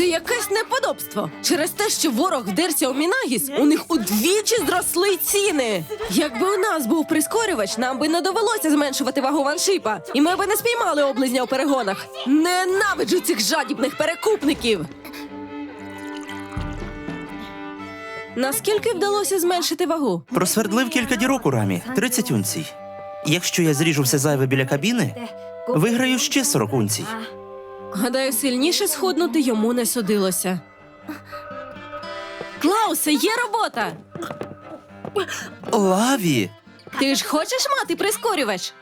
Це якесь неподобство. Через те, що ворог вдерся у Мінагіс, у них удвічі зросли ціни. Якби у нас був прискорювач, нам би не довелося зменшувати вагу ваншипа, і ми би не спіймали облизня у перегонах. Ненавиджу цих жадібних перекупників. Наскільки вдалося зменшити вагу? Просвердлив кілька дірок у рамі 30 унцій. Якщо я зріжу все зайве біля кабіни, виграю ще 40 унцій. Гадаю, сильніше схуднути йому не судилося. Клаусе, є робота! Лаві! Ти ж хочеш мати прискорювач?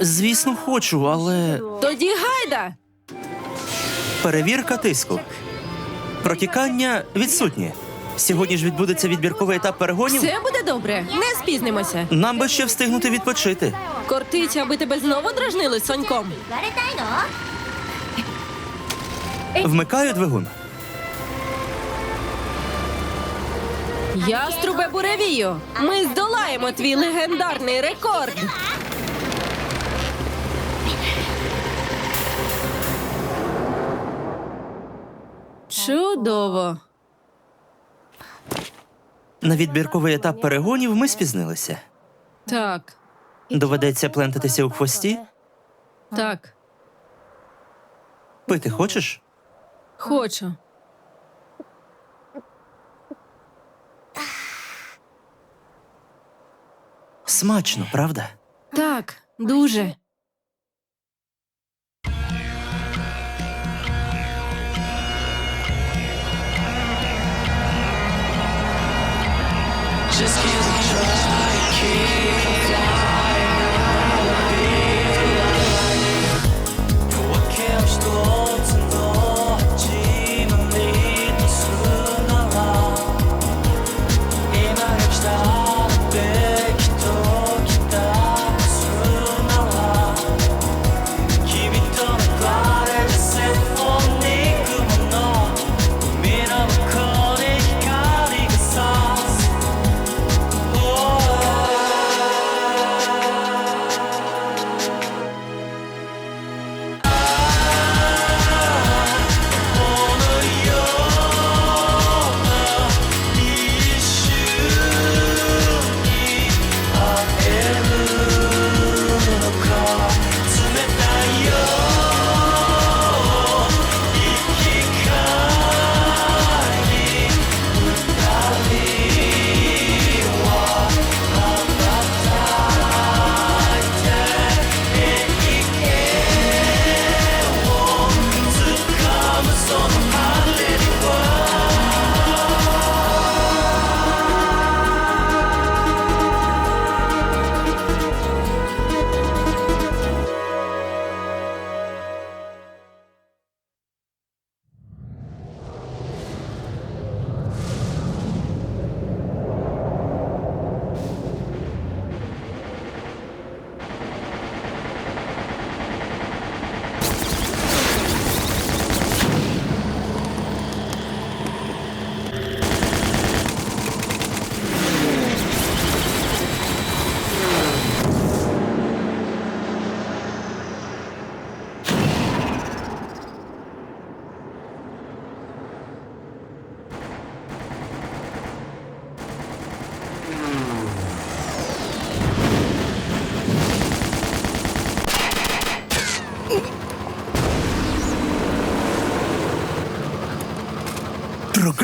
Звісно, хочу, але Тоді гайда! перевірка тиску. Протікання відсутнє. Сьогодні ж відбудеться відбірковий етап перегонів. Все буде добре, не спізнимося. Нам би ще встигнути відпочити. Кортиця аби тебе знову дражнили з соньком. Вмикаю двигун. Я струбе буревію. Ми здолаємо твій легендарний рекорд. Чудово. На відбірковий етап перегонів ми спізнилися. Так, Доведеться плентатися у хвості. так, Пити хочеш? хочу. Смачно, правда? Так, дуже. just keep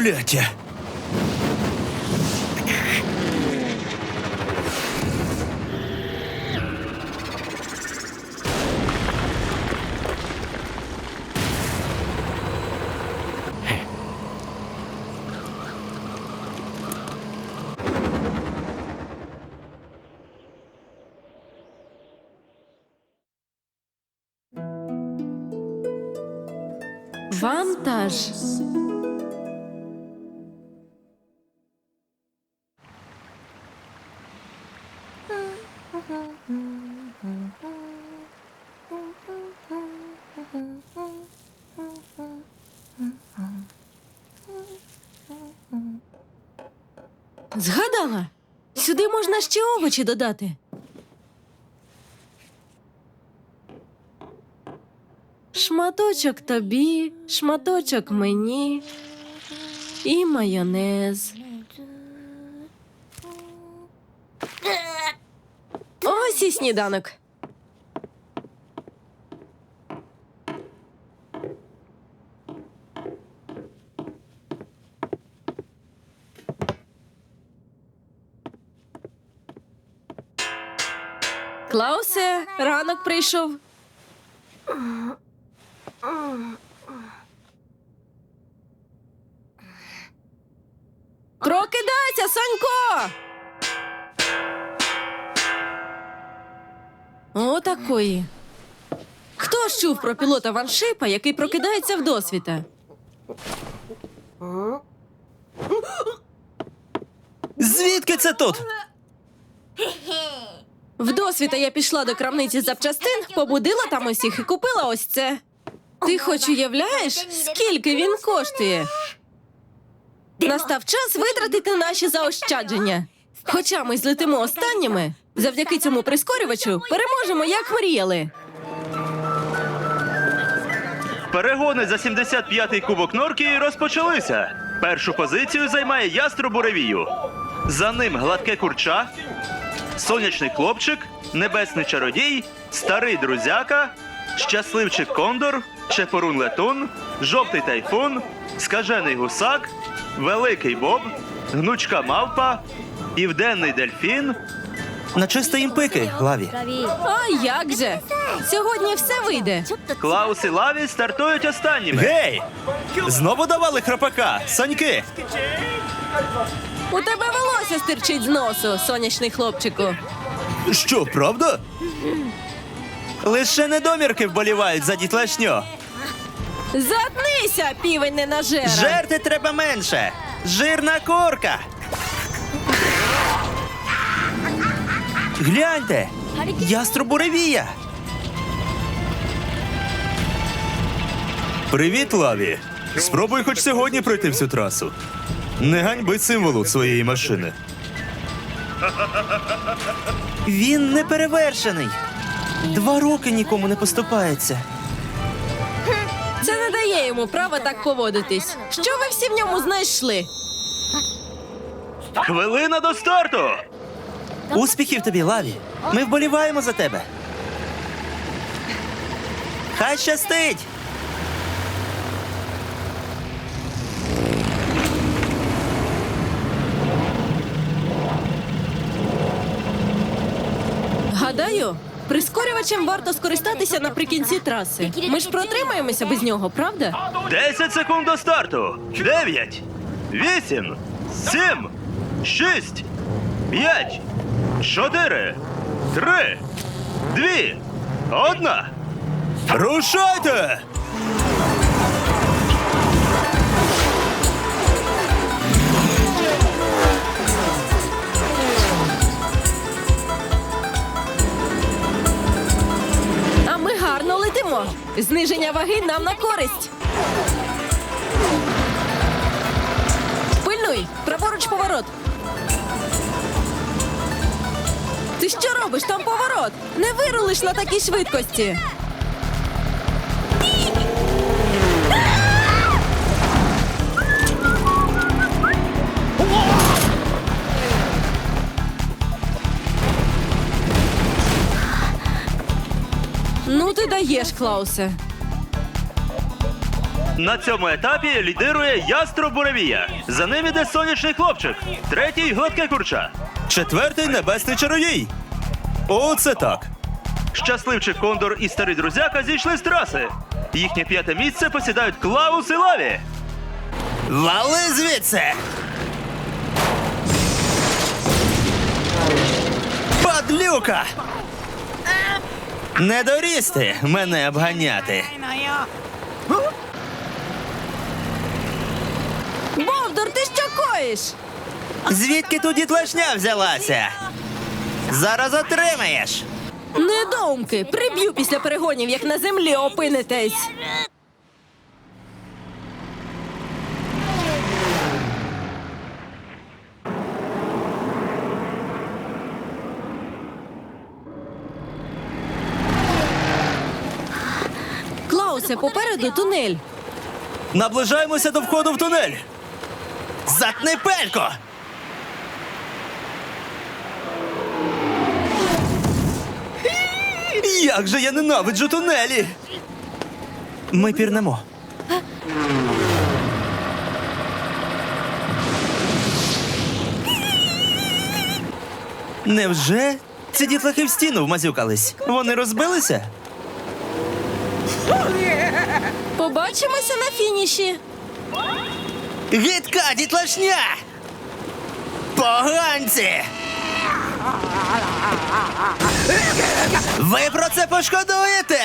Прокляття! Вантаж. Овочі додати. Шматочок тобі, шматочок мені і майонез. Ось і сніданок. Клаусе, ранок прийшов. Прокидайся, Санько! Отакої. Хто ж чув про пілота ваншипа, який прокидається в досвіта? Звідки це тут? В досвіта я пішла до крамниці запчастин, побудила там усіх і купила ось це. Ти хоч уявляєш, скільки він коштує? Настав час витратити наші заощадження. Хоча ми злетимо останніми, завдяки цьому прискорювачу переможемо, як мріяли. Перегони за 75-й кубок Норки розпочалися. Першу позицію займає яструбу ревію. За ним гладке курча, сонячний хлопчик, небесний чародій, старий друзяка, щасливчик кондор, чепурун летун, жовтий тайфун, скажений гусак, великий боб, гнучка мавпа, південний дельфін, На чисто їм пики, Лаві. А як же? Сьогодні все вийде. Клаус і Лаві стартують останніми. Гей! Знову давали храпака, саньки. У тебе волосся стирчить з носу, сонячний хлопчику. Що, правда? Лише недомірки вболівають за дітлашньо. Заткнися, півень ненажера! Жерти треба менше. Жирна корка. Гляньте! Яструбуревія. Привіт, Лаві. Спробуй хоч сьогодні пройти всю трасу. Не ганьби символу своєї машини. Він не перевершений. Два роки нікому не поступається. Це не дає йому права так поводитись. Що ви всі в ньому знайшли? Хвилина до старту! Успіхів тобі, Лаві. Ми вболіваємо за тебе. Хай щастить! Гадаю, прискорювачем варто скористатися наприкінці траси. Ми ж протримаємося без нього, правда? 10 секунд до старту. 9, 8, 7, 6, 5, 4, 3, 2, 1. Рушайте! Гарно. Зниження ваги нам на користь. Пильнуй! Праворуч поворот. Ти що робиш? Там поворот. Не вирулиш на такій швидкості. Даєш, Клаусе. На цьому етапі лідирує яструб Буравія. За ним іде сонячний хлопчик. Третій гладке курча. Четвертий небесний чародій. Оце так. Щасливчик Кондор і старий друзяка зійшли з траси. Їхнє п'яте місце посідають Клаус і Лаві. Вали звідси! Падлюка! Не дорісти мене обганяти. Бовдур, ти що коїш? Звідки тут дітлашня взялася? Зараз отримаєш. Недоумки, приб'ю після перегонів, як на землі опинитесь. Босе, попереду тунель. Наближаємося до входу в тунель. Затни пелько! Як же я ненавиджу тунелі! Ми пірнемо. Невже ці дітлахи в стіну вмазюкались? Вони розбилися? Побачимося на фініші. Гидка дітлашня! Поганці! Ви про це пошкодуєте!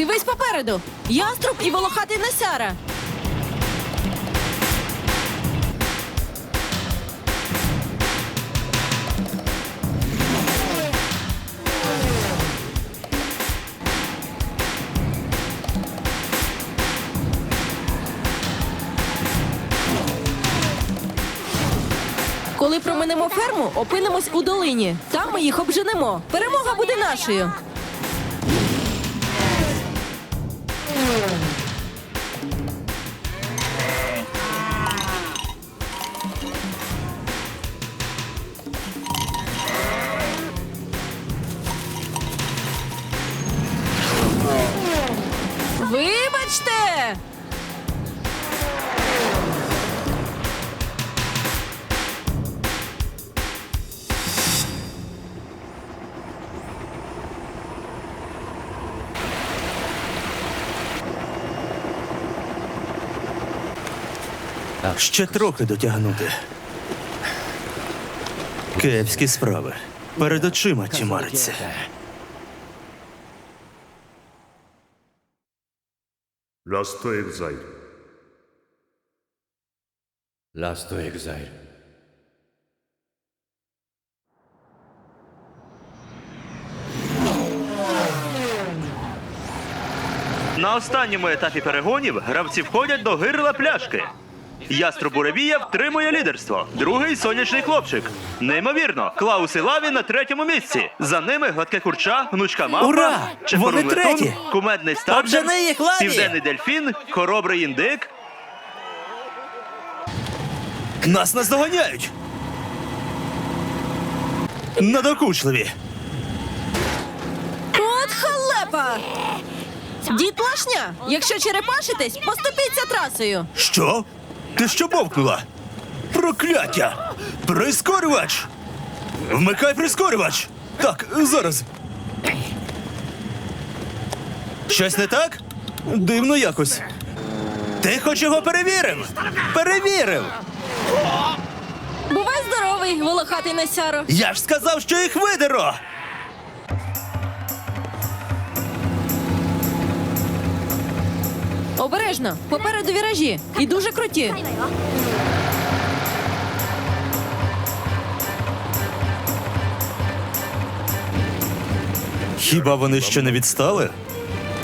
Дивись попереду. Яструб і волохатий носяра. Коли проминемо ферму, опинимось у долині. Там ми їх обженемо. Перемога буде нашою. Ще трохи дотягнути. Кепські справи. Перед очима тімариться. Ласто екзайль. Ласто екзайль. На останньому етапі перегонів гравці входять до гирла пляшки. Яструб Буревія втримує лідерство. Другий сонячний хлопчик. Неймовірно, Клаус і Лаві на третьому місці. За ними гладке курча, гнучка мавпа, Ура! Вони летун, треті! кумедний стартер, Обжени їх, Лаві! південний дельфін, хоробрий індик. Нас наздоганяють! Надокучливі! От халепа! Дітлашня! Якщо черепашитесь, поступіться трасою. Що? Ти що бовкнула? Прокляття! Прискорювач! Вмикай прискорювач! Так, зараз. Щось не так? Дивно якось. Ти хоч його перевірив? Перевірив! Бувай здоровий, волохатий носяро. Я ж сказав, що їх видеро! Обережно, попереду віражі. І дуже круті. Хіба вони ще не відстали?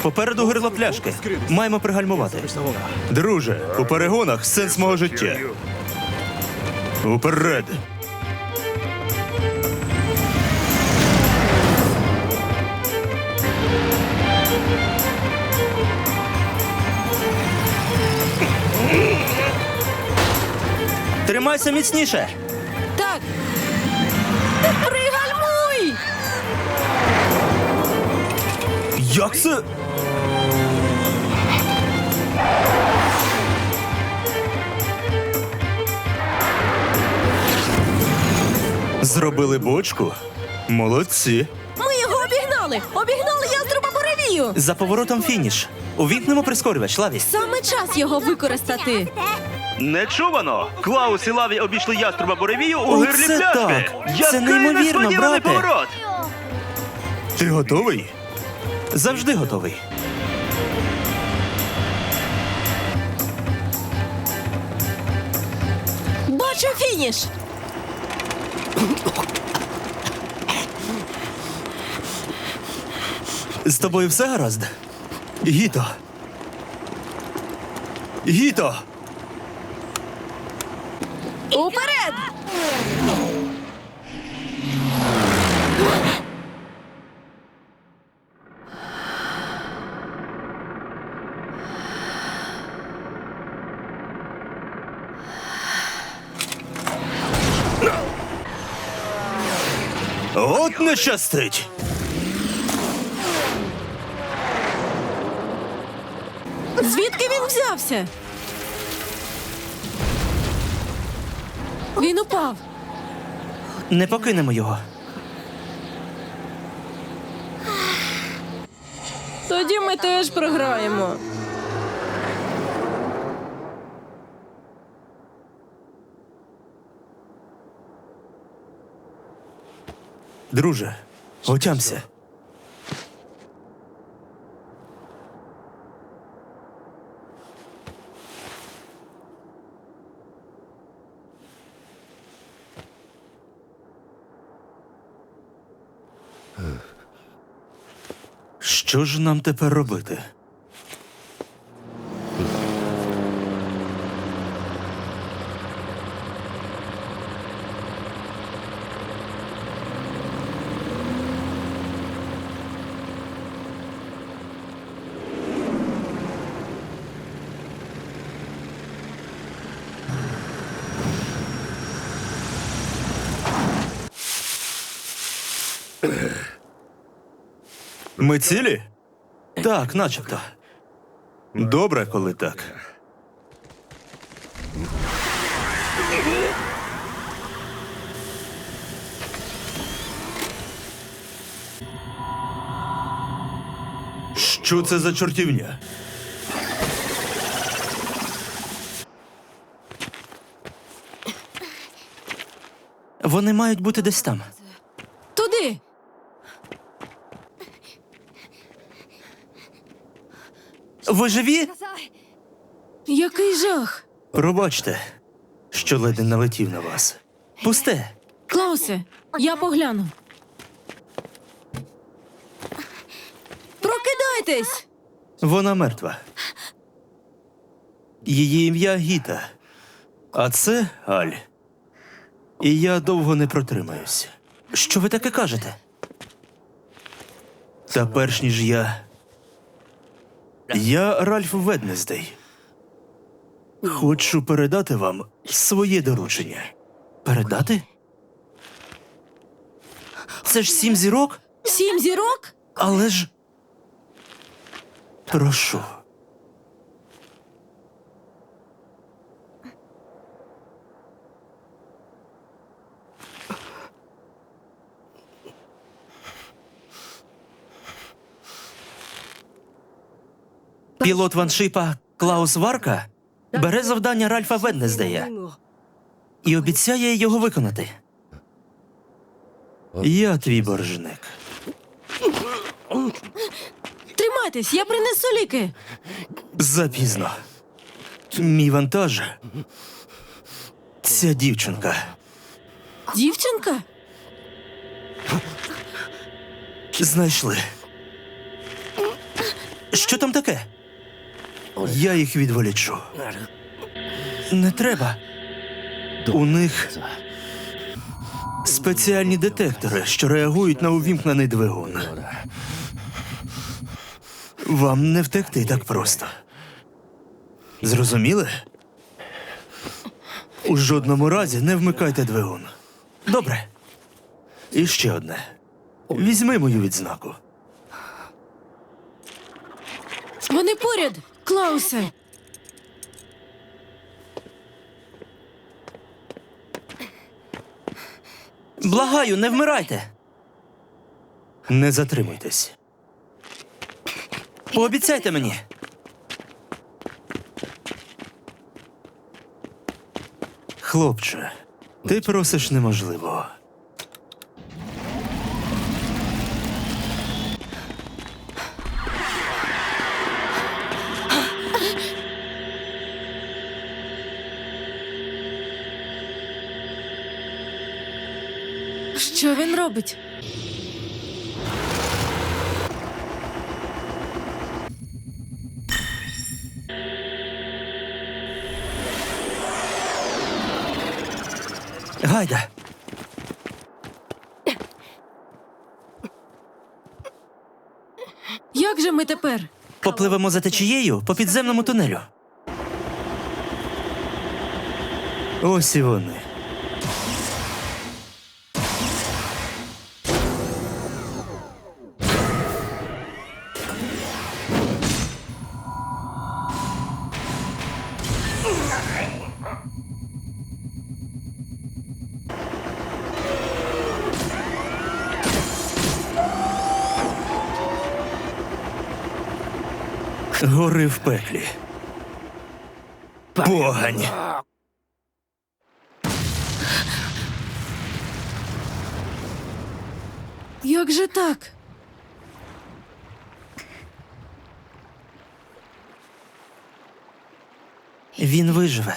Попереду гирло пляшки. Маємо пригальмувати. Друже, у перегонах сенс мого життя. Уперед! Тримайся міцніше. Так. Пригальмуй! Як це? Зробили бочку? Молодці. Ми його обігнали! Обігнали яструба буревію! За поворотом фініш. Увімкнемо прискорювач, Лаві. Саме час його використати. Нечувано! Клаус і Лаві обійшли яструба буревію у Оце гирлі пляшки! так! Який Це неймовірно, несподіваний брате! поворот! Ти готовий? Завжди готовий. Бачу фініш! З тобою все гаразд? Гіто. Гіто! Не щастить! Звідки він взявся? Він упав. Не покинемо його. Тоді ми теж програємо. Друже, отямся. Що ж нам тепер робити? Ми цілі? Так, начебто. Добре, коли так. Що це за чортівня? Вони мають бути десь там. Ви живі? Який жах. Пробачте, що ледь не налетів на вас. Пусте. Клаусе, я погляну. Прокидайтесь! Вона мертва. Її ім'я Гіта. А це Аль. І я довго не протримаюсь. Що ви таке кажете? Та перш ніж я. Я Ральф Веднездей. Хочу передати вам своє доручення. Передати? Це ж сім зірок? Сім зірок? Але ж. Прошу. Пілот ваншипа Клаус Варка бере завдання Ральфа Веднездея і обіцяє його виконати. Я твій боржник. Тримайтесь, я принесу ліки. Запізно. Мій вантаж. Ця дівчинка. Дівчинка? Знайшли. Що там таке? Я їх відволічу. Не треба. У них спеціальні детектори, що реагують на увімкнений двигун. Вам не втекти так просто. Зрозуміли? У жодному разі не вмикайте двигун. Добре. І ще одне. Візьми мою відзнаку. Вони поряд. Клаусе. Благаю, не вмирайте. Не затримуйтесь. Пообіцяйте мені. Хлопче, ти просиш неможливого. Робить? Гайда. Як же ми тепер? Попливемо за течією по підземному тунелю. Ось і вони. Гори в пеклі. Погань. Як же так? Він виживе.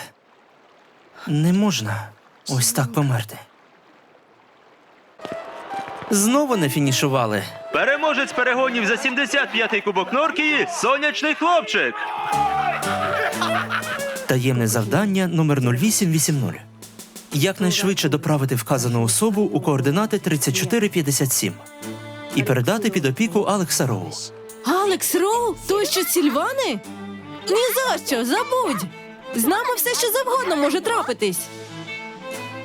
Не можна ось так померти. Знову не фінішували. Переможець перегонів за 75-й кубок Норкії сонячний хлопчик. Таємне завдання номер 0880. Якнайшвидше доправити вказану особу у координати 3457 і передати під опіку Алекса Роу. Алекс Роу? Той, що Сільвани? Ні за що, забудь! З нами все, що завгодно може трапитись.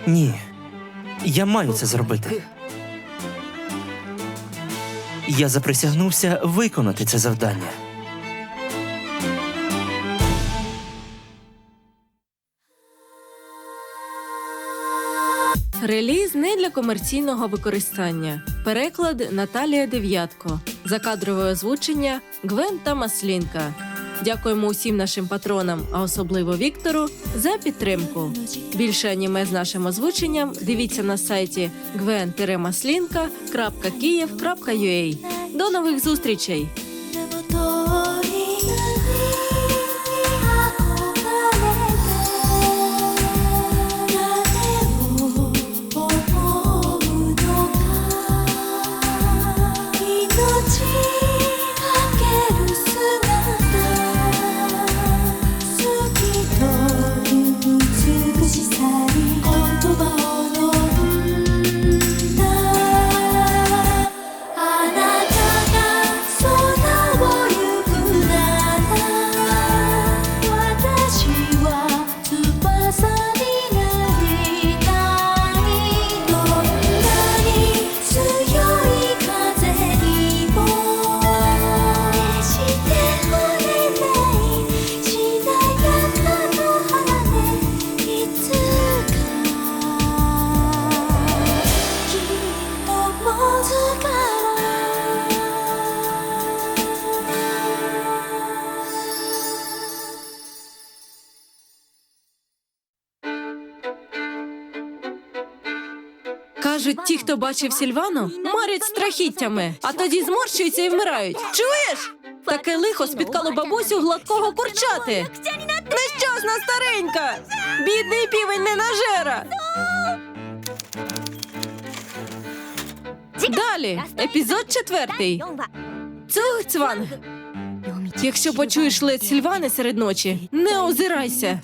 Ні, я маю це зробити. Я заприсягнувся виконати це завдання. Реліз не для комерційного використання. Переклад Наталія Дев'ятко. Закадрове озвучення Гвен та Маслінка. Дякуємо усім нашим патронам, а особливо Віктору, за підтримку. Більше аніме з нашим озвученням дивіться на сайті gwen-maslinka.kiev.ua. До нових зустрічей! хто бачив Сільвану, марять страхіттями, а тоді зморщуються і вмирають. Чуєш? Таке лихо спіткало бабусю гладкого курчати. Нещасна старенька! Бідний півень не нажера. Далі, епізод четвертий. Цух, цванг! Якщо почуєш ледь Сільвани серед ночі, не озирайся.